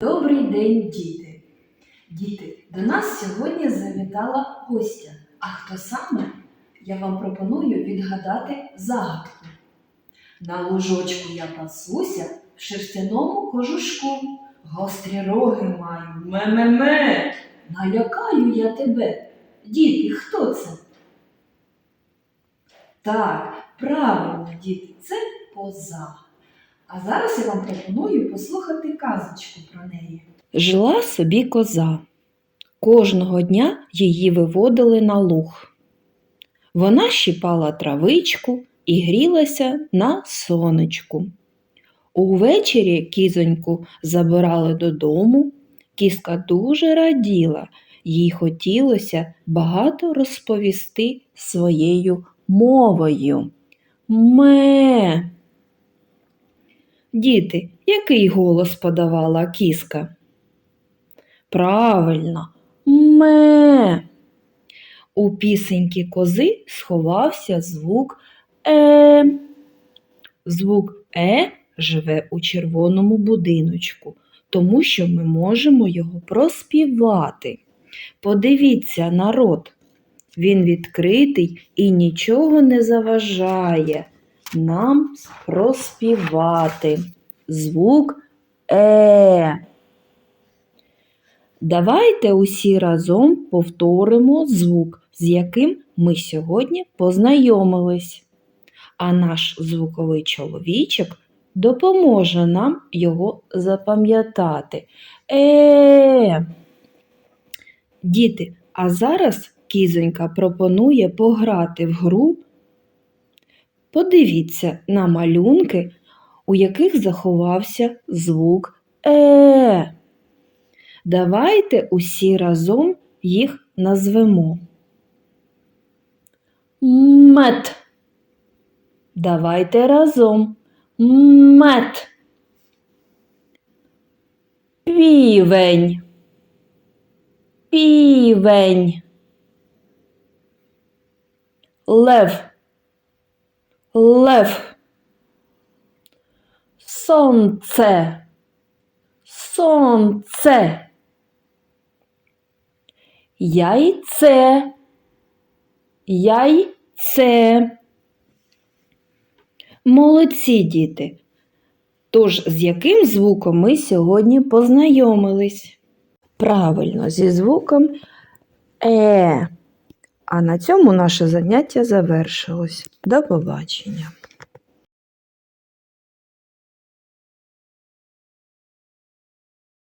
Добрий день, діти! Діти, до нас сьогодні завітала гостя. А хто саме? Я вам пропоную відгадати загадку. На лужочку я пасуся в шерстяному кожушку. Гострі роги маю, ме-ме-ме. Налякаю я тебе. Діти, хто це? Так, правильно, діти, це коза. А зараз я вам пропоную послухати казочку про неї. Жила собі коза. Кожного дня її виводили на луг. Вона щипала травичку і грілася на сонечку. Увечері кізоньку забирали додому. Кіска дуже раділа, їй хотілося багато розповісти своєю мовою. Ме. Діти, який голос подавала кіска? Правильно, ме. У пісеньки кози сховався звук е. Звук е живе у червоному будиночку, тому що ми можемо його проспівати. Подивіться, народ, він відкритий і нічого не заважає нам проспівати. Звук е. Давайте усі разом повторимо звук, з яким ми сьогодні познайомились. А наш звуковий чоловічок допоможе нам його запам'ятати. Е. Діти, а зараз кізонька пропонує пограти в гру. Подивіться на малюнки, у яких заховався звук е. Давайте усі разом їх назвемо. Мед. Давайте разом. Мед. Півень. Півень. Лев. Лев. Сонце. Сонце. Яйце. Яйце. Молодці діти. Тож, з яким звуком ми сьогодні познайомились? Правильно, зі звуком Е. А на цьому наше заняття завершилось. До побачення.